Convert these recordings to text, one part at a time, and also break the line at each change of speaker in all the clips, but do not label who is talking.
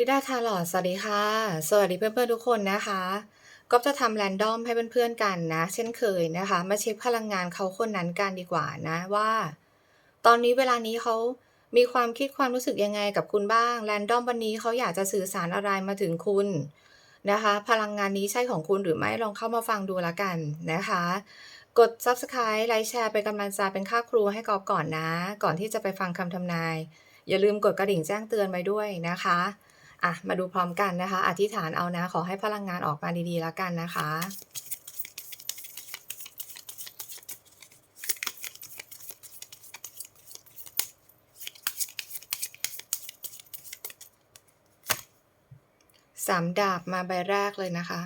ลิดาทาลอดสวัสดีค่ะ สวัสดีเพื่อนๆทุกคนนะคะ ก็จะทำแรนดอมให้เพื่อนๆกันนะ เช่นเคยนะคะ มาเช็คพลังงานเขาคนนั้นกันดีกว่านะว่า ตอนนี้เวลานี้เขามีความคิดความรู้สึกยังไงกับคุณบ้าง แรนดอมวันนี้เขาอยากจะสื่อสารอะไรมาถึงคุณนะคะ พลังงานนี้ใช่ของคุณหรือไม่ลองเข้ามาฟังดูละกันนะคะ กด subscribe ไลค์แชร์เป็นกำลังใจเป็นค่าครูให้กอบก่อนนะ ก่อนที่จะไปฟังคำทำนาย อย่าลืมกดกระดิ่งแจ้งเตือนไว้ด้วยนะคะ อะมาดูพร้อมกันนะคะ อธิษฐานเอานะ ขอให้พลังงานออกมาดีๆแล้วกันนะคะสามดาบมาใบแรกเลยนะคะ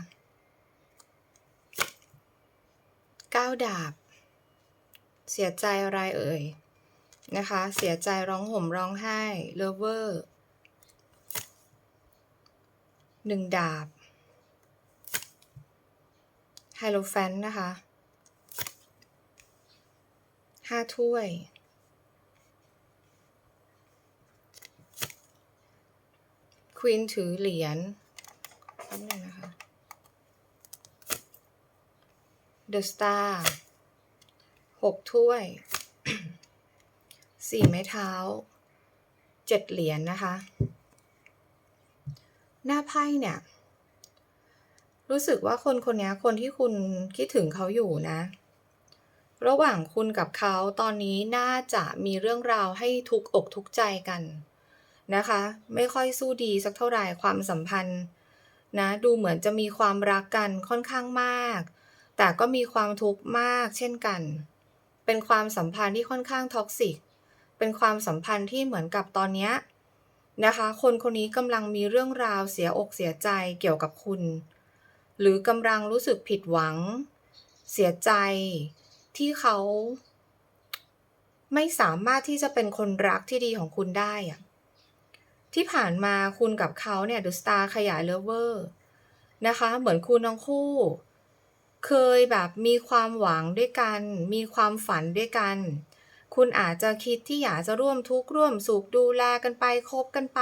เก้าดาบ เสียใจอะไรเอ่ยนะคะ เสียใจร้องห่มร้องไห้เลเวอร์ หนึ่งดาบไฮโลแฟนนะคะห้าถ้วยควีนถือเหรียญแป๊บนึงนะคะเดอะสตาร์หกถ้วยสี่ไม้เท้าเจ็ดเหรียญนะคะ หน้าไพ่เนี่ย รู้สึกว่าคนคนนี้คนที่คุณคิดถึงเขาอยู่นะ ระหว่างคุณกับเขาตอนนี้น่าจะมีเรื่องราวให้ทุกอกทุกใจกันนะคะ ไม่ค่อยสู้ดีสักเท่าไหร่ความสัมพันธ์นะดูเหมือนจะมีความรักกันค่อนข้างมาก แต่ก็มีความทุกข์มากเช่นกัน เป็นความสัมพันธ์ที่ค่อนข้างท็อกซิกเป็นความสัมพันธ์ที่เหมือนกับตอนเนี้ย นะคะ คนคนนี้กำลังมีเรื่องราวเสียอกเสียใจเกี่ยวกับคุณ หรือกำลังรู้สึกผิดหวัง เสียใจที่เขา ไม่สามารถที่จะเป็นคนรักที่ดีของคุณได้อะที่ผ่านมาคุณกับเขาเนี่ยดูสตาร์ขยายเลเวอร์นะคะ เหมือนคุณทั้งคู่ เคยแบบมีความหวังด้วยกัน มีความฝันด้วยกัน คุณอาจจะคิดที่อยากจะร่วมทุกข์ร่วมสุขดูแลกันไปคบกันไป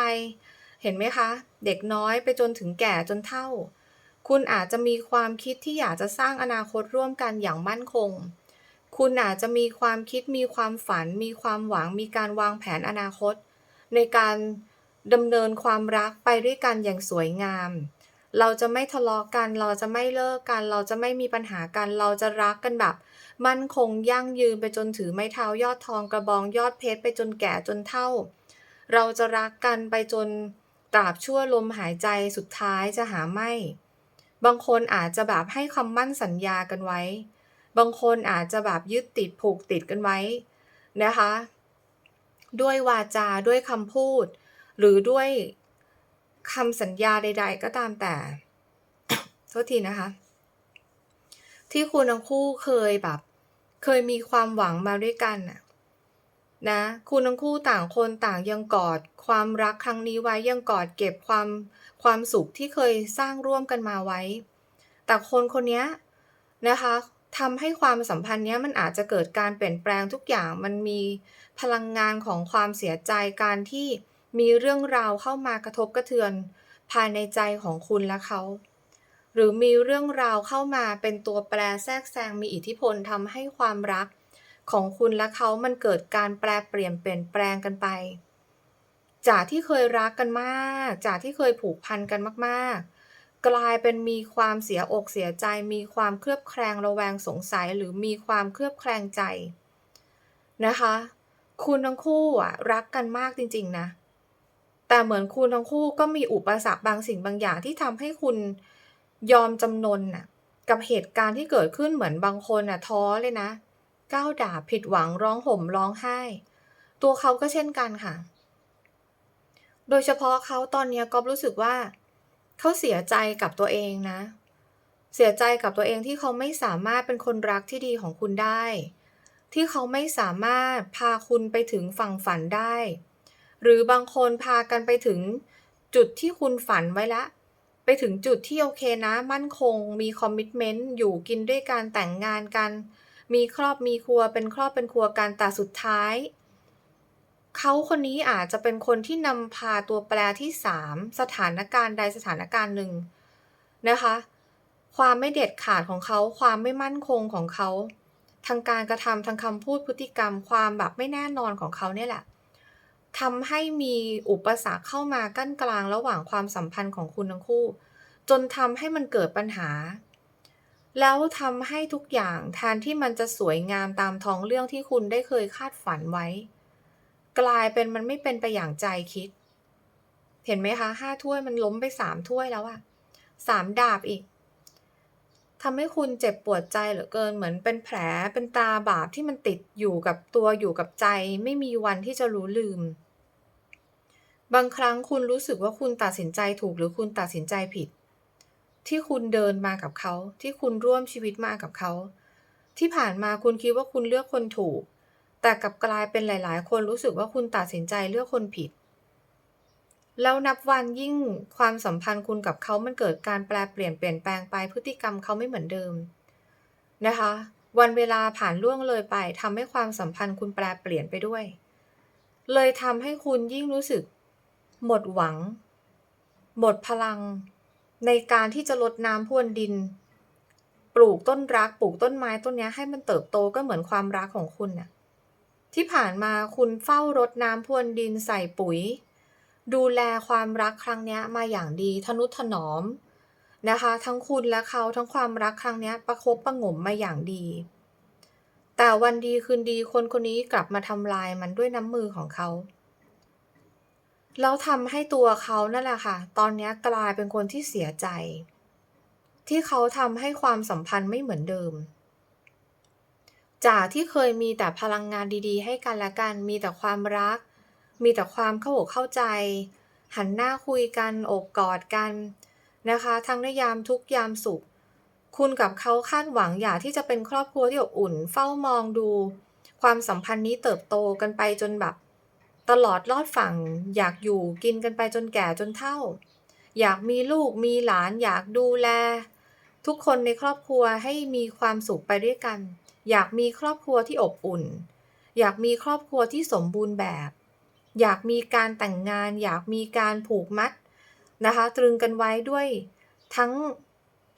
เห็นไหมคะ เด็กน้อยไปจนถึงแก่จนเฒ่า คุณอาจจะมีความคิดที่อยากจะสร้างอนาคตร่วมกันอย่างมั่นคง คุณอาจจะมีความคิดมีความฝัน มีความหวังมีการวางแผนอนาคต ในการดำเนินความรักไปด้วยกันอย่างสวยงาม เราจะไม่ทะเลาะกัน เราจะไม่เลิกกัน เราจะไม่มีปัญหากัน เราจะรักกันแบบ มั่นคงยั่งยืนไปจนถือไม้เท้ายอดทองกระบองยอดเพชรไปจนแก่จนเฒ่า เราจะรักกันไปจนตราบชั่วลมหายใจสุดท้ายจะหาไม่ บางคนอาจจะแบบให้คำมั่นสัญญากันไว้ บางคนอาจจะแบบยึดติดผูกติดกันไว้นะคะ ด้วยวาจาด้วยคำพูด หรือด้วย คำสัญญาใด ๆ ก็ตามแต่ โทษทีนะคะ ที่คุณทั้งคู่เคยแบบ เคยมีความหวังมาด้วยกันน่ะนะคุณทั้งคู่ต่างคนต่างยังกอด ความรักครั้งนี้ไว้ยังกอดเก็บความความสุขที่เคยสร้างร่วมกันมาไว้ แต่คนคนนี้นะคะทำให้ความสัมพันธ์เนี้ยมันอาจจะเกิดการเปลี่ยนแปลงทุกอย่างมันมีพลังงานของความเสียใจการที่ มีเรื่องราวเข้ามากระทบกระเทือน ภายในใจของคุณและเขา หรือมีเรื่องราวเข้ามาเป็นตัวแปรแทรกแซงมีอิทธิพลทำให้ความรัก ของคุณและเขามันเกิดการแปรเปลี่ยนเปลี่ยนแปลงกันไป จากที่เคยรักกันมาก จากที่เคยผูกพันกันมาก ๆ กลายเป็นมีความเสียอกเสียใจ มีความเคลือบแคลงระแวงสงสัย หรือมีความเคลือบแคลงใจนะคะ คุณทั้งคู่อะรักกันมากจริง ๆ นะ แต่เหมือนคุณทั้งคู่ก็มีอุปสรรคบางสิ่งบางอย่างที่ทำให้คุณยอมจำนนน่ะกับเหตุการณ์ที่เกิดขึ้นเหมือนบางคนน่ะท้อเลยนะ ก้าวด่าผิดหวังร้องห่มร้องไห้ ตัวเขาก็เช่นกันค่ะ โดยเฉพาะเขาตอนนี้ก็รู้สึกว่า เขาเสียใจกับตัวเองนะ เสียใจกับตัวเองที่เขาไม่สามารถเป็นคนรักที่ดีของคุณได้ ที่เขาไม่สามารถพาคุณไปถึงฝั่งฝันได้ หรือบางคนพากันไปถึงจุดที่คุณฝันไว้ละ ไปถึงจุดที่โอเคนะ มั่นคง มีคอมมิชเมนต์อยู่กินด้วยกันแต่งงานกัน มีครอบมีครัวเป็นครอบเป็นครัวกันแต่สุดท้าย เขาคนนี้อาจจะเป็นคนที่นำพาตัวแปรที่ 3 สถานการณ์ใดสถานการณ์หนึ่งนะคะ ความไม่เด็ดขาดของเขา ความไม่มั่นคงของเขา ทางการกระทำทางคำพูดพฤติกรรม ความแบบไม่แน่นอนของเขาเนี่ยแหละ ทำให้มีอุปสรรคเข้ามากั้นกลางระหว่างความสัมพันธ์ของคุณทั้งคู่ จนทำให้มันเกิดปัญหา แล้วทำให้ทุกอย่างแทนที่มันจะสวยงามตามท้องเรื่องที่คุณได้เคยคาดฝันไว้ กลายเป็นมันไม่เป็นไปอย่างใจคิด เห็นไหมคะห้าถ้วยมันล้มไปสามถ้วยแล้วอะสามดาบอีก ทำให้คุณเจ็บปวดใจเหลือเกิน เหมือนเป็นแผลเป็นตาบาปที่มันติดอยู่กับตัวอยู่กับใจ ไม่มีวันที่จะรู้ลืม บางครั้งคุณรู้สึกว่าคุณตัดสินใจถูกหรือคุณตัดสินใจผิด ที่คุณเดินมากับเขา ที่คุณร่วมชีวิตมากับเขา ที่ผ่านมาคุณคิดว่าคุณเลือกคนถูก แต่กลับกลายเป็นหลาย ๆ คนรู้สึกว่าคุณตัดสินใจเลือกคนผิด แล้วนับวันยิ่งความสัมพันธ์คุณกับเขามันเกิดการแปลเปลี่ยนเปลี่ยนแปลงไปพฤติกรรมเขาไม่เหมือนเดิมนะคะ วันเวลาผ่านล่วงเลยไปทำให้ความสัมพันธ์คุณแปลเปลี่ยนไปด้วย เลยทำให้คุณยิ่งรู้สึก หมดหวัง หมดพลัง ในการที่จะลดน้ำพรวนดิน ปลูกต้นรักปลูกต้นไม้ต้นนี้ให้มันเติบโตก็เหมือนความรักของคุณน่ะที่ผ่านมาคุณเฝ้ารดน้ำพรวนดินใส่ปุ๋ย ดูแลความรักครั้งนี้มาอย่างดีทนุถนอมนะคะ ทั้งคุณและเขาทั้งความรักครั้งนี้ประคบประงมมาอย่างดี แต่วันดีคืนดีคนคนนี้กลับมาทำลายมันด้วยน้ำมือของเขาแล้วทำให้ตัวเขานั่นแหละค่ะ ตอนนี้กลายเป็นคนที่เสียใจ ที่เขาทำให้ความสัมพันธ์ไม่เหมือนเดิม จากที่เคยมีแต่พลังงานดีๆ ให้กันและกัน มีแต่ความรัก มีแต่ความเข้าอกเข้าใจ หันหน้าคุยกันโอบกอดกันนะคะ ทั้งในยามทุกยามสุข คุณกับเขาคาดหวังอยากที่จะเป็นครอบครัวที่อบอุ่น เฝ้ามองดู ความสัมพันธ์นี้เติบโตกันไปจนแบบ ตลอดรอดฝั่ง อยากอยู่กินกันไปจนแก่จนเฒ่า อยากมีลูกมีหลานอยากดูแล ทุกคนในครอบครัวให้มีความสุขไปด้วยกัน อยากมีครอบครัวที่อบอุ่น อยากมีครอบครัวที่สมบูรณ์แบบ อยากมีการแต่งงาน อยากมีการผูกมัดนะคะ ตรึงกันไว้ด้วยทั้ง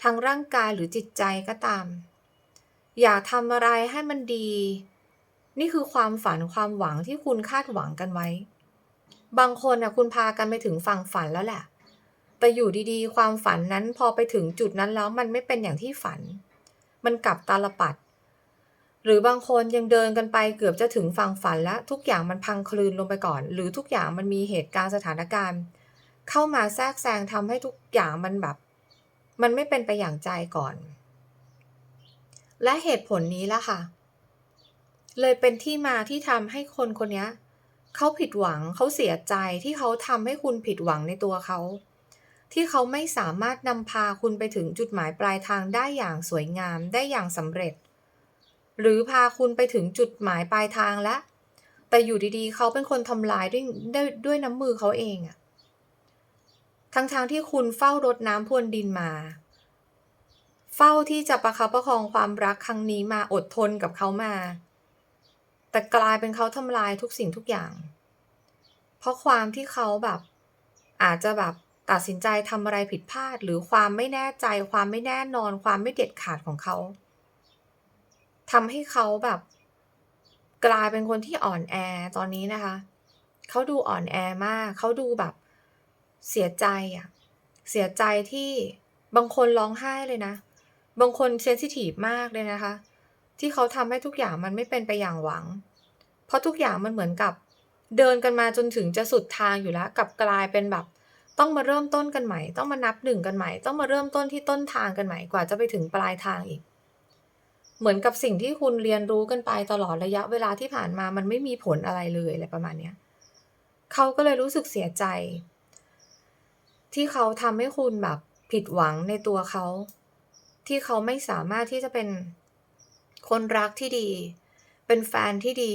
ทั้งร่างกายหรือจิตใจก็ตาม อยากทำอะไรให้มันดี นี่คือความฝันความหวังที่คุณคาดหวังกันไว้ บางคนนะคุณพากันไปถึงฝั่งฝันแล้วแหละ แต่อยู่ดีๆ ความฝันนั้นพอไปถึงจุดนั้นแล้วมันไม่เป็นอย่างที่ฝัน มันกลับตาลปัด หรือบางคนยังเดินกันไปเกือบจะถึงฝั่งฝันแล้ว ทุกอย่างมันพังคลืนลงไปก่อน หรือทุกอย่างมันมีเหตุการณ์สถานการณ์ เข้ามาแทรกแซงทำให้ทุกอย่างมันแบบ มันไม่เป็นไปอย่างใจก่อน และเหตุผลนี้ละค่ะ เลยเป็นที่มาที่ทำให้คนคนนี้เขาผิดหวังเขาเสียใจที่เขาทำให้คุณผิดหวังในตัวเขา ที่เขาไม่สามารถนำพาคุณไปถึงจุดหมายปลายทางได้อย่างสวยงามได้อย่างสำเร็จ หรือพาคุณไปถึงจุดหมายปลายทางแล้ว แต่อยู่ดีๆ เขาเป็นคนทำลายด้วยด้วยด้วยน้ำมือเขาเองอะทั้งๆทที่คุณเฝ้ารดน้ำพรวนดินมา เฝ้าที่จะประคับประคองความรักครั้งนี้มาอดทนกับเขามา แต่กลายเป็นเขาทำลายทุกสิ่งทุกอย่าง เพราะความที่เขาแบบอาจจะแบบตัดสินใจทำอะไรผิดพลาด หรือความไม่แน่ใจ ความไม่แน่นอน ความไม่เด็ดขาดของเขา ทำให้เขาแบบ กลายเป็นคนที่อ่อนแอตอนนี้นะคะ เขาดูอ่อนแอมาก เขาดูแบบเสียใจอะเสียใจที่บางคนร้องไห้เลยนะ บางคนเซนซิทีฟมากเลยนะคะ ที่เขาทำให้ทุกอย่างมันไม่เป็นไปอย่างหวัง เพราะทุกอย่างมันเหมือนกับเดินกันมาจนถึงจะสุดทางอยู่แล้วกับกลายเป็นแบบ ต้องมาเริ่มต้นกันใหม่ ต้องมานับหนึ่งกันใหม่ ต้องมาเริ่มต้นที่ต้นทางกันใหม่กว่าจะไปถึงปลายทางอีก เหมือนกับสิ่งที่คุณเรียนรู้กันไปตลอดระยะเวลาที่ผ่านมามันไม่มีผลอะไรเลยอะไรประมาณเนี้ยเขาก็เลยรู้สึกเสียใจ ที่เขาทำให้คุณแบบผิดหวังในตัวเขา ที่เขาไม่สามารถที่จะเป็นคนรักที่ดี เป็นแฟนที่ดี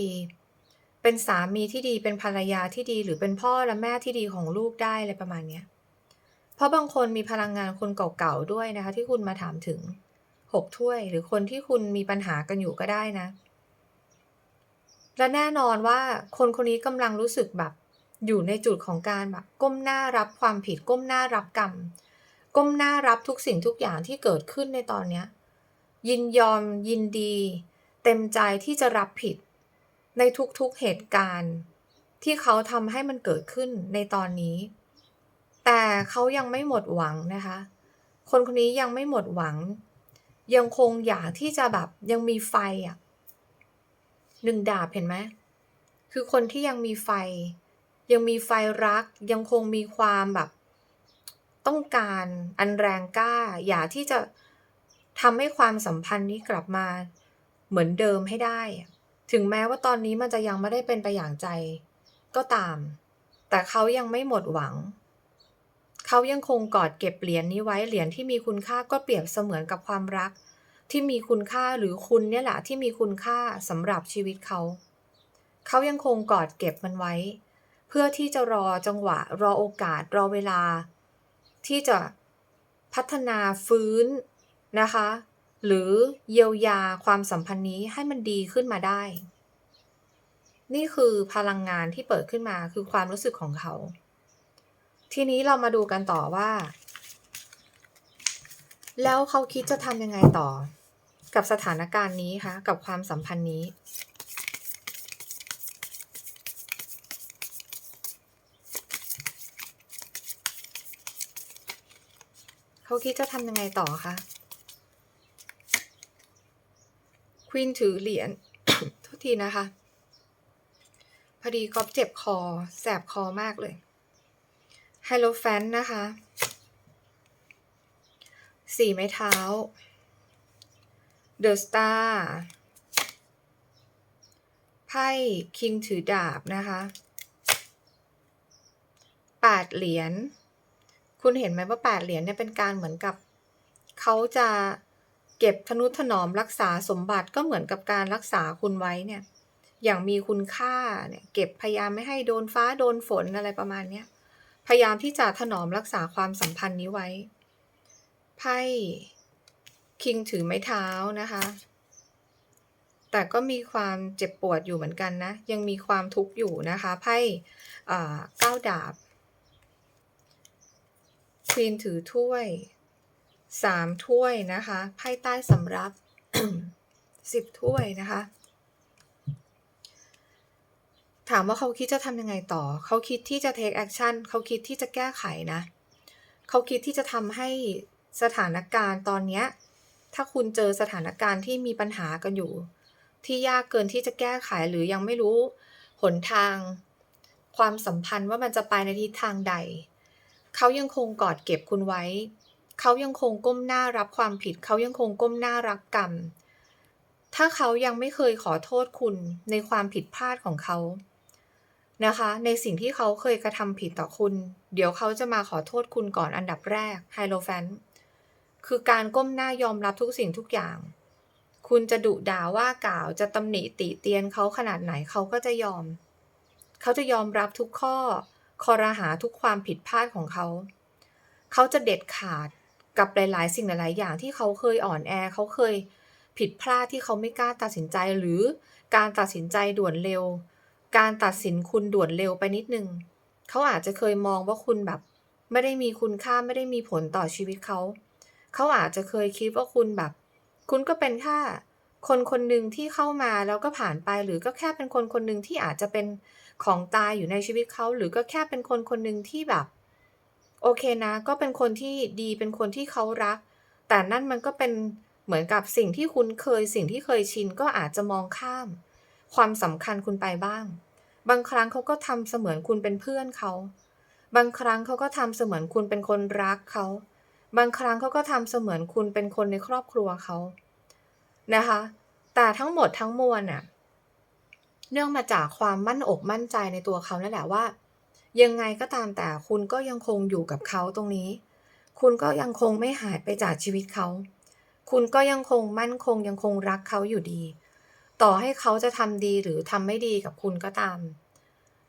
เป็นสามีที่ดี เป็นภรรยาที่ดี หรือเป็นพ่อและแม่ที่ดีของลูกได้อะไรประมาณเนี้ยเพราะบางคนมีพลังงานคนเก่าๆด้วยนะคะ ที่คุณมาถามถึง หกถ้วย หรือคนที่คุณมีปัญหากันอยู่ก็ได้นะ และแน่นอนว่าคนคนนี้กำลังรู้สึกแบบ อยู่ในจุดของการแบบก้มหน้ารับความผิดก้มหน้ารับกรรม ก้มหน้ารับทุกสิ่งทุกอย่างที่เกิดขึ้นในตอนนี้ยินยอมยินดี เต็มใจที่จะรับผิด ในทุกๆเหตุการณ์ ที่เขาทำให้มันเกิดขึ้นในตอนนี้ แต่เขายังไม่หมดหวังนะคะ คนคนนี้ยังไม่หมดหวัง ยังคงอยากที่จะแบบยังมีไฟอะหนึ่งดาบเห็นไหมคือคนที่ยังมีไฟ ยังมีไฟรัก ยังคงมีความแบบ ต้องการอันแรงกล้า อยากที่จะทำให้ความสัมพันธ์นี้กลับมาเหมือนเดิมให้ได้ ถึงแม้ว่าตอนนี้มันจะยังไม่ได้เป็นไปอย่างใจก็ตาม แต่เขายังไม่หมดหวัง เขายังคงกอดเก็บเหรียญนี้ไว้เหรียญที่มีคุณค่าก็เปรียบเสมือนกับความรัก ที่มีคุณค่าหรือคุณเนี่ยแหละที่มีคุณค่าสำหรับชีวิตเขา เขายังคงกอดเก็บมันไว้ เพื่อที่จะรอจังหวะ รอโอกาสรอเวลา ที่จะพัฒนาฟื้นนะคะ หรือเยียวยาความสัมพันธ์นี้ให้มันดีขึ้นมาได้ นี่คือพลังงานที่เปิดขึ้นมาคือความรู้สึกของเขา ทีนี้เรามาดูกันต่อว่า แล้วเขาคิดจะทำยังไงต่อ กับสถานการณ์นี้คะกับความสัมพันธ์นี้เขาคิดจะทำยังไงต่อคะ ควีนถือเหรียญโทษทีนะคะ พอดีก๊อฟเจ็บคอ แสบคอมากเลย ไฮโลแฟนนะคะ สี่ไม้เท้า เดอะสตาร์ไพ่คิงถือดาบนะคะแปดเหรียญ คุณเห็นไหมว่าแปดเหรียญเนี่ยเป็นการเหมือนกับเขาจะเก็บทนุถนอมรักษาสมบัติก็เหมือนกับการรักษาคุณไว้เนี่ย อย่างมีคุณค่าเนี่ย เก็บพยายามไม่ให้โดนฟ้าโดนฝนอะไรประมาณเนี้ย พยายามที่จะถนอมรักษาความสัมพันธ์นี้ไว้ ไพ่คิงถือไม้เท้านะคะ แต่ก็มีความเจ็บปวดอยู่เหมือนกันนะ ยังมีความทุกข์อยู่นะคะไพ่เก้าดาบควีนถือถ้วยสามถ้วยนะคะไพ่ใต้สำรับสิบถ้วยนะคะ ถามว่าเขาคิดจะทำยังไงต่อ เขาคิดที่จะ take action เขาคิดที่จะแก้ไขนะ เขาคิดที่จะทำให้สถานการณ์ตอนเนี้ยถ้าคุณเจอสถานการณ์ที่มีปัญหากันอยู่ ที่ยากเกินที่จะแก้ไขหรือยังไม่รู้หนทาง ความสัมพันธ์ว่ามันจะไปในทิศทางใด เขายังคงกอดเก็บคุณไว้ เขายังคงก้มหน้ารับความผิด เขายังคงก้มหน้ารับกรรม ถ้าเขายังไม่เคยขอโทษคุณในความผิดพลาดของเขา นะคะ ในสิ่งที่เขาเคยกระทำผิดต่อคุณ เดี๋ยวเขาจะมาขอโทษคุณก่อนอันดับแรกไฮโลแฟนคือการก้มหน้ายอมรับทุกสิ่งทุกอย่าง คุณจะดุด่าว่ากล่าวจะตำหนิติเตียนเขาขนาดไหนเขาก็จะยอม เขาจะยอมรับทุกข้อคอรหาทุกความผิดพลาดของเขา เขาจะเด็ดขาดกับหลาย ๆ สิ่งหลาย ๆ อย่างที่เขาเคยอ่อนแอเขาเคยผิดพลาดที่เขาไม่กล้าตัดสินใจหรือการตัดสินใจด่วนเร็ว การตัดสินคุณด่วนเร็วไปนิดนึง เขาอาจจะเคยมองว่าคุณแบบ ไม่ได้มีคุณค่าไม่ได้มีผลต่อชีวิตเขา เขาอาจจะเคยคิดว่าคุณแบบ คุณก็เป็นแค่คนคนหนึ่งที่เข้ามาแล้วก็ผ่านไป หรือก็แค่เป็นคนคนหนึ่งที่อาจจะเป็นของตายอยู่ในชีวิตเขาหรือก็แค่เป็นคนคนหนึ่งที่แบบ โอเคนะ ก็เป็นคนที่ดีเป็นคนที่เขารัก แต่นั่นมันก็เป็นเหมือนกับสิ่งที่คุณเคยสิ่งที่เคยชินก็อาจจะมองข้าม ความสำคัญคุณไปบ้าง บางครั้งเขาก็ทำเสมือนคุณเป็นเพื่อนเขา บางครั้งเขาก็ทำเสมือนคุณเป็นคนรักเขา บางครั้งเขาก็ทำเสมือนคุณเป็นคนในครอบครัวเขานะคะ แต่ทั้งหมดทั้งมวลน่ะ เนื่องมาจากความมั่นอกมั่นใจในตัวเขานั่นแหละว่า ยังไงก็ตามแต่คุณก็ยังคงอยู่กับเขาตรงนี้ คุณก็ยังคงไม่หายไปจากชีวิตเขา คุณก็ยังคงมั่นคงยังคงรักเขาอยู่ดี ต่อให้เขาจะทำดีหรือทำไม่ดีกับคุณก็ตาม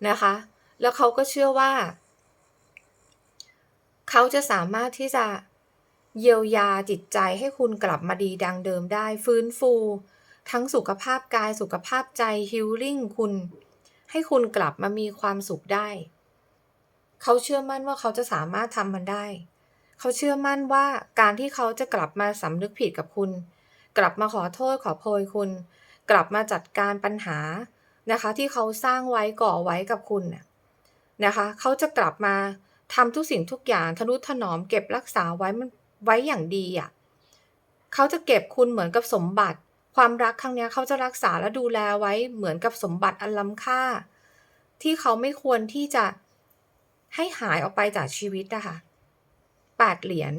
นะคะ แล้วเขาก็เชื่อว่า เขาจะสามารถที่จะเยียวยาจิตใจให้คุณกลับมาดีดังเดิมได้ ฟื้นฟู ทั้งสุขภาพกายสุขภาพใจ healing คุณ ให้คุณกลับมามีความสุขได้ เขาเชื่อมั่นว่าเขาจะสามารถทำมันได้ เขาเชื่อมั่นว่าการที่เขาจะกลับมาสำนึกผิดกับคุณ กลับมาขอโทษขอโพยคุณ กลับมาจัดการปัญหานะคะ ที่เขาสร้างไว้ก่อไว้กับคุณนะคะเขาจะกลับมาทำทุกสิ่งทุกอย่างทนุถนอมเก็บรักษาไว้มันไว้อย่างดีอะเขาจะเก็บคุณเหมือนกับสมบัติ ความรักครั้งนี้เขาจะรักษาและดูแลไว้เหมือนกับสมบัติอันล้ำค่า ที่เขาไม่ควรที่จะให้หายออกไปจากชีวิตนะคะแปดเหรียญ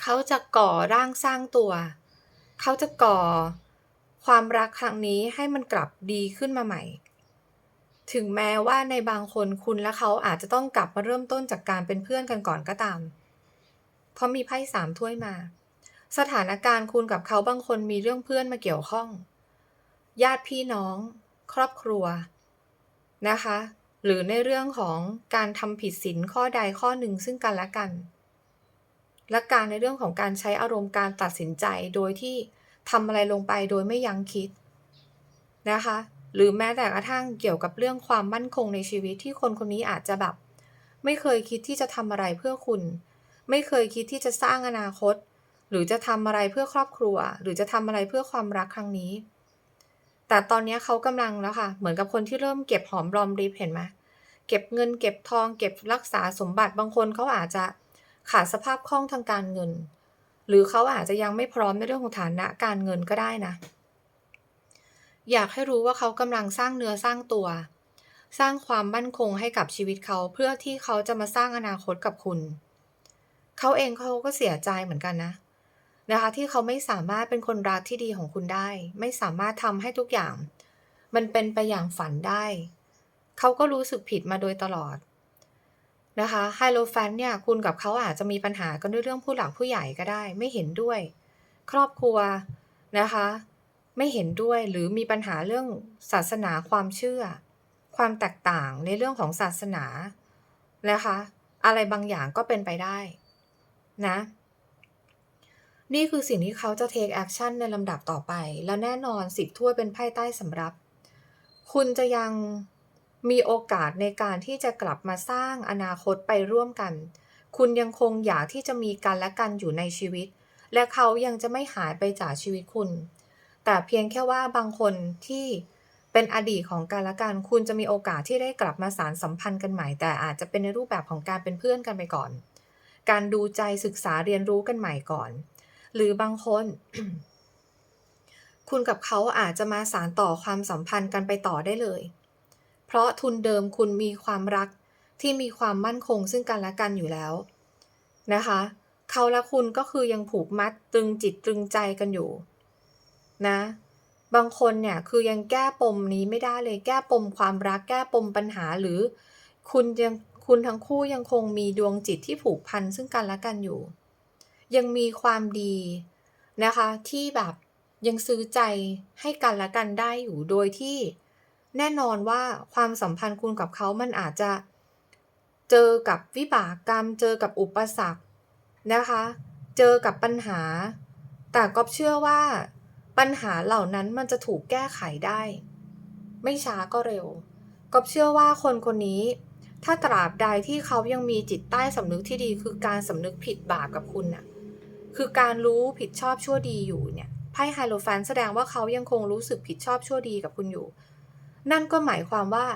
เขาจะก่อร่างสร้างตัว เขาจะก่อ ความรักครั้งนี้ให้มันกลับดีขึ้นมาใหม่ ถึงแม้ว่าในบางคนคุณและเขาอาจจะต้องกลับมาเริ่มต้นจากการเป็นเพื่อนกันก่อนก็ตาม เพราะมีไพ่สามถ้วยมา สถานการณ์คุณกับเขาบางคนมีเรื่องเพื่อนมาเกี่ยวข้อง ญาติพี่น้อง ครอบครัว นะคะ หรือในเรื่องของการทำผิดศีลข้อใดข้อหนึ่งซึ่งกันและกัน และการในเรื่องของการใช้อารมณ์การตัดสินใจโดยที่ ทำอะไรลงไปโดยไม่ยั้งคิดนะคะ หรือแม้แต่กระทั่งเกี่ยวกับเรื่องความมั่นคงในชีวิตที่คนคนนี้อาจจะแบบ ไม่เคยคิดที่จะทำอะไรเพื่อคุณ ไม่เคยคิดที่จะสร้างอนาคต หรือจะทำอะไรเพื่อครอบครัว หรือจะทำอะไรเพื่อความรักครั้งนี้ แต่ตอนนี้เขากำลังแล้วค่ะ เหมือนกับคนที่เริ่มเก็บหอมรอมริบเห็นไหมเก็บเงินเก็บทอง เก็บรักษาสมบัติบางคนเขาอาจจะขาดสภาพคล่องทางการเงิน หรือเขาอาจจะยังไม่พร้อมในเรื่องของฐานะการเงินก็ได้นะ อยากให้รู้ว่าเขากำลังสร้างเนื้อสร้างตัว สร้างความมั่นคงให้กับชีวิตเขาเพื่อที่เขาจะมาสร้างอนาคตกับคุณ เขาเองเขาก็เสียใจเหมือนกันนะ นะคะที่เขาไม่สามารถเป็นคนรักที่ดีของคุณได้ ไม่สามารถทำให้ทุกอย่าง มันเป็นไปอย่างฝันได้ เขาก็รู้สึกผิดมาโดยตลอด นะคะไฮโลแฟนเนี่ยคุณกับเขาอาจจะมีปัญหากันด้วยเรื่องผู้หลักผู้ใหญ่ก็ได้ ไม่เห็นด้วย ครอบครัวนะคะ ไม่เห็นด้วยหรือมีปัญหาเรื่องศาสนาความเชื่อ ความแตกต่างในเรื่องของศาสนานะคะ อะไรบางอย่างก็เป็นไปได้นะนี่คือสิ่งที่เขาจะ take action ในลำดับต่อไป แล้วแน่นอนสิบถ้วยเป็นไพ่ใต้สำรับ คุณจะยัง มีโอกาสในการที่จะกลับมาสร้างอนาคตไปร่วมกัน คุณยังคงอยากที่จะมีกันและกันอยู่ในชีวิต และเขายังจะไม่หายไปจากชีวิตคุณ แต่เพียงแค่ว่าบางคนที่เป็นอดีตของกันและกัน คุณจะมีโอกาสที่ได้กลับมาสารสัมพันธ์กันใหม่ แต่อาจจะเป็นในรูปแบบของการเป็นเพื่อนกันไปก่อน การดูใจศึกษาเรียนรู้กันใหม่ก่อน หรือบางคน คุณกับเขาอาจจะมาสารต่อความสัมพันธ์กันไปต่อได้เลย เพราะทุนเดิมคุณมีความรักที่มีความมั่นคงซึ่งกันและกันอยู่แล้วนะคะ เขาและคุณก็คือยังผูกมัดตรึงจิตตรึงใจกันอยู่นะ บางคนเนี่ยคือยังแก้ปมนี้ไม่ได้เลยแก้ปมความรักแก้ปมปัญหาหรือ คุณยังคุณทั้งคู่ยังคงมีดวงจิตที่ผูกพันซึ่งกันและกันอยู่ ยังมีความดีนะคะที่แบบยังซื้อใจให้กันและกันได้อยู่โดยที่ แน่นอนว่าความสัมพันธ์คุณกับเขามันอาจจะเจอกับวิบากกรรม เจอกับอุปสรรคนะคะ เจอกับปัญหา แต่ก็เชื่อว่า ปัญหาเหล่านั้นมันจะถูกแก้ไขได้ ไม่ช้าก็เร็ว ก็เชื่อว่าคนคนนี้ ถ้าตราบใดที่เขายังมีจิตใต้สำนึกที่ดี คือการสำนึกผิดบาปกับคุณน่ะ คือการรู้ผิดชอบชั่วดีอยู่เนี่ย ไพ่ไฮโลแฟนแสดงว่าเขายังคงรู้สึกผิดชอบชั่วดีกับคุณอยู่ นั่นก็หมายความว่า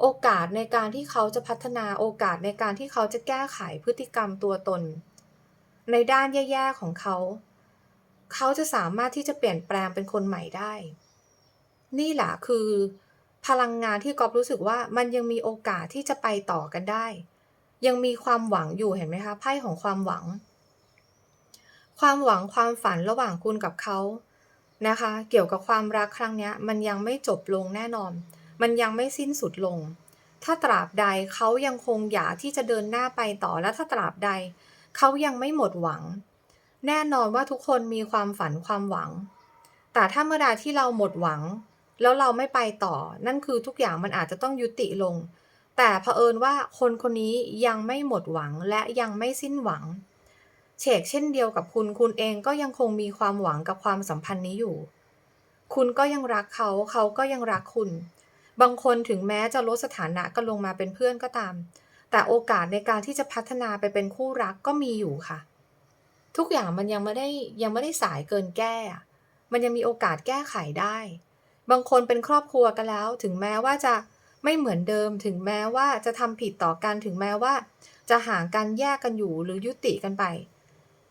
โอกาสในการที่เขาจะพัฒนาโอกาสในการที่เขาจะแก้ไขพฤติกรรมตัวตน ในด้านแย่ๆของเขา เขาจะสามารถที่จะเปลี่ยนแปลงเป็นคนใหม่ได้ นี่แหละคือ พลังงานที่กอบรู้สึกว่ามันยังมีโอกาสที่จะไปต่อกันได้ ยังมีความหวังอยู่เห็นไหมคะไพ่ของความหวัง ความหวังความฝันระหว่างคุณกับเขา นะคะ เกี่ยวกับความรักครั้งนี้มันยังไม่จบลงแน่นอน มันยังไม่สิ้นสุดลง ถ้าตราบใดเขายังคงอยากที่จะเดินหน้าไปต่อและถ้าตราบใด เขายังไม่หมดหวัง แน่นอนว่าทุกคนมีความฝันความหวัง แต่ถ้าเมื่อใดที่เราหมดหวัง แล้วเราไม่ไปต่อ นั่นคือทุกอย่างมันอาจจะต้องยุติลง แต่เผอิญว่าคนคนนี้ยังไม่หมดหวังและยังไม่สิ้นหวัง เฉกเช่นเดียวกับคุณ คุณเองก็ยังคงมีความหวังกับความสัมพันธ์นี้อยู่ คุณก็ยังรักเขา เขาก็ยังรักคุณ บางคนถึงแม้จะลดสถานะกันลงมาเป็นเพื่อนก็ตาม แต่โอกาสในการที่จะพัฒนาไปเป็นคู่รักก็มีอยู่ค่ะ ทุกอย่างมันยังไม่ได้ยังไม่ได้สายเกินแก้ มันยังมีโอกาสแก้ไขได้ บางคนเป็นครอบครัวกันแล้ว ถึงแม้ว่าจะไม่เหมือนเดิม ถึงแม้ว่าจะทำผิดต่อกัน ถึงแม้ว่า จะห่างกันแยกกันอยู่หรือยุติกันไป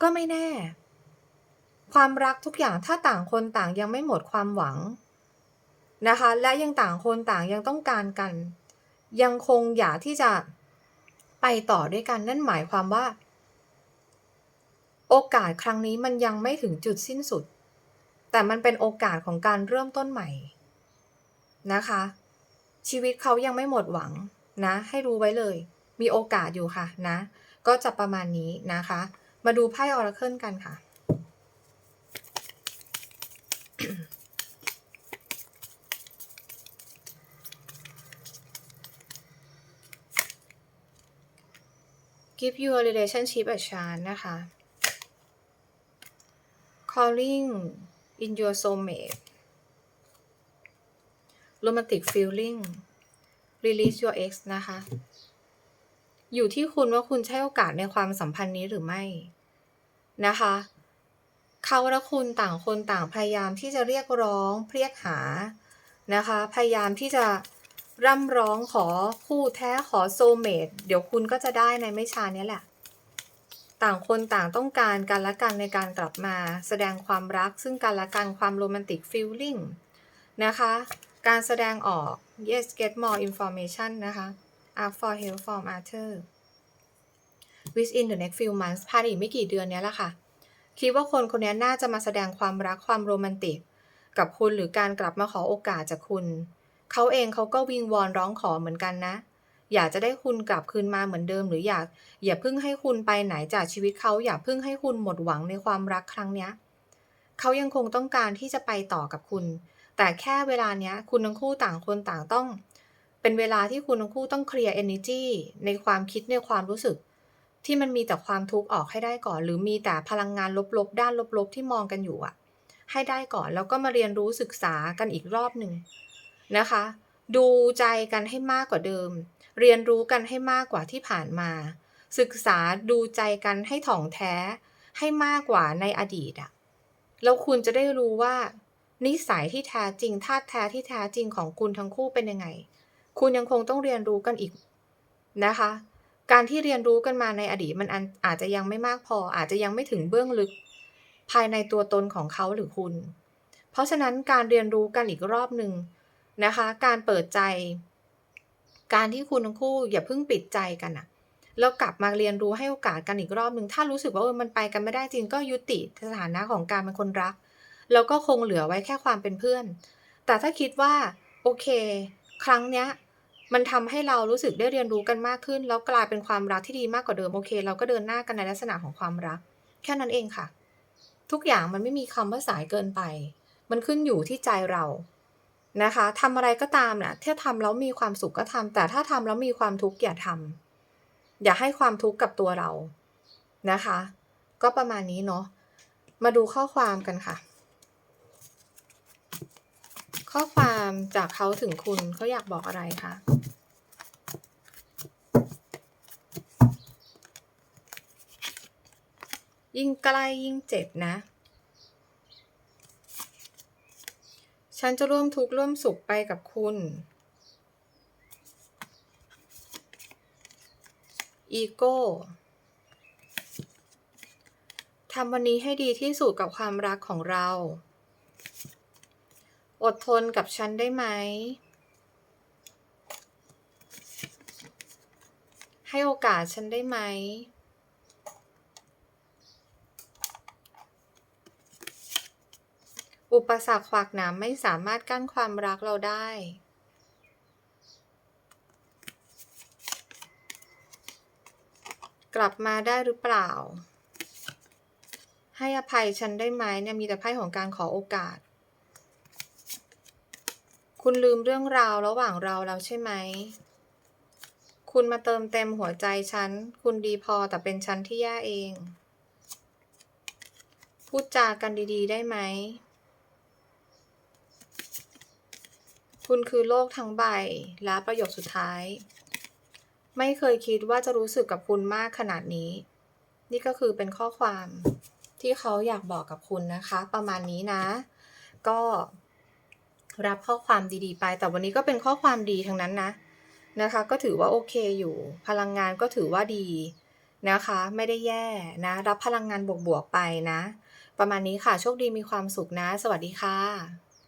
ก็ไม่แน่ ความรักทุกอย่างถ้าต่างคนต่างยังไม่หมดความหวังนะคะ และยังต่างคนต่างยังต้องการกัน ยังคงอยากที่จะไปต่อด้วยกันนั่นหมายความว่า โอกาสครั้งนี้มันยังไม่ถึงจุดสิ้นสุด แต่มันเป็นโอกาสของการเริ่มต้นใหม่ นะคะ ชีวิตเขายังไม่หมดหวังนะ ให้รู้ไว้เลย มีโอกาสอยู่ค่ะนะ ก็จะประมาณนี้นะคะ มาดูไพ่ออราเคิลกันค่ะ give your relationship a chance นะคะ calling in your soulmate romantic feeling release your ex นะคะ อยู่ที่คุณว่าคุณใช้โอกาสในความสัมพันธ์นี้หรือไม่ นะคะ เขาและคุณต่างคนต่างพยายามที่จะเรียกร้องเรียกหานะคะ พยายามที่จะร่ำร้องขอคู่แท้ขอโซเมดเดี๋ยวคุณก็จะได้ในไม่ช้านี้แหละ ต่างคนต่างต้องการกันและกันในการกลับมาแสดงความรักซึ่งกันและกันความโรแมนติกฟีลลิ่งนะคะ การแสดงออก yes get more information นะคะ ask for help from Arthur within the next few months ภายในอีกไม่กี่เดือนนี้แหละค่ะ คิดว่าคนคนนี้น่าจะมาแสดงความรักความโรแมนติก กับคุณหรือการกลับมาขอโอกาสจากคุณ เขาเองเขาก็วิงวอนร้องขอเหมือนกันนะ อยากจะได้คุณกลับคืนมาเหมือนเดิม หรืออยากอย่าเพิ่งให้คุณไปไหนจากชีวิตเขาอย่าเพิ่งให้คุณหมดหวังในความรักครั้งเนี้ยเขายังคงต้องการที่จะไปต่อกับคุณ แต่แค่เวลาเนี้ยคุณทั้งคู่ต่างคนต่างต้องเป็นเวลาที่คุณทั้งคู่ต้องเคลียร์ energy ในความคิดในความรู้สึก ที่มันมีแต่ความทุกข์ออกให้ได้ก่อน หรือมีแต่พลังงานลบๆ ด้านลบๆ ที่มองกันอยู่อะให้ได้ก่อนแล้วก็มาเรียนรู้ศึกษากันอีกรอบหนึ่งนะคะ ดูใจกันให้มากกว่าเดิม เรียนรู้กันให้มากกว่าที่ผ่านมา ศึกษาดูใจกันให้ถ่องแท้ ให้มากกว่าในอดีตอะแล้วคุณจะได้รู้ว่า นิสัยที่แท้จริงธาตุแท้ที่แท้จริงของคุณทั้งคู่เป็นยังไง คุณยังคงต้องเรียนรู้กันอีกนะคะ การที่เรียนรู้กันมาในอดีตมันอาจจะยังไม่มากพอ อาจจะยังไม่ถึงเบื้องลึก ภายในตัวตนของเขาหรือคุณ เพราะฉะนั้นการเรียนรู้กันอีกรอบหนึ่งนะคะ การเปิดใจ การที่คุณทั้งคู่อย่าเพิ่งปิดใจกันอะแล้วกลับมาเรียนรู้ให้โอกาสกันอีกรอบหนึ่งถ้ารู้สึกว่าเออมันไปกันไม่ได้จริงก็ยุติสถานะของการเป็นคนรัก แล้วก็คงเหลือไว้แค่ความเป็นเพื่อน แต่ถ้าคิดว่าโอเค ครั้งเนี้ย มันทำให้เรารู้สึกได้เรียนรู้กันมากขึ้น แล้วกลายเป็นความรักที่ดีมากกว่าเดิมโอเค เราก็เดินหน้ากันในลักษณะของความรัก แค่นั้นเองค่ะ ทุกอย่างมันไม่มีคำว่าสายเกินไป มันขึ้นอยู่ที่ใจเรานะคะทำอะไรก็ตามนะ่ะถ้าทำแล้วมีความสุขก็ทำแต่ถ้าทำแล้วมีความทุกข์อย่าทำอย่าให้ความทุกข์กับตัวเรานะคะ ก็ประมาณนี้เนาะมาดูข้อความกันค่ะ ข้อความจากเขาถึงคุณเขาอยากบอกอะไรคะยิ่งใกล้ยิ่งเจ็บนะ ฉันจะร่วมทุกข์ร่วมสุขไปกับคุณ อีโก้ทำวันนี้ให้ดีที่สุดกับความรักของเรา อดทนกับฉันได้ไหม ให้โอกาสฉันได้ไหม อุปสรรคขวากหนามไม่สามารถกั้นความรักเราได้ กลับมาได้หรือเปล่า ให้อภัยฉันได้ไหมเนี่ยมีแต่ไพ่ของการขอโอกาส คุณลืมเรื่องราวระหว่างเราแล้วใช่ไหม คุณมาเติมเต็มหัวใจฉัน คุณดีพอแต่เป็นฉันที่แย่เอง พูดจากันดีๆ ได้ไหม คุณคือโลกทั้งใบ และประโยคสุดท้าย ไม่เคยคิดว่าจะรู้สึกกับคุณมากขนาดนี้ นี่ก็คือเป็นข้อความที่เขาอยากบอกกับคุณนะคะ ประมาณนี้นะ ก็ รับข้อความดีๆ ไป แต่วันนี้ก็เป็นข้อความดีทั้งนั้นนะนะคะ ก็ถือว่าโอเคอยู่ พลังงานก็ถือว่าดีนะคะ ไม่ได้แย่นะ รับพลังงานบวกๆไปนะ ประมาณนี้ค่ะ โชคดีมีความสุขนะ สวัสดีค่ะ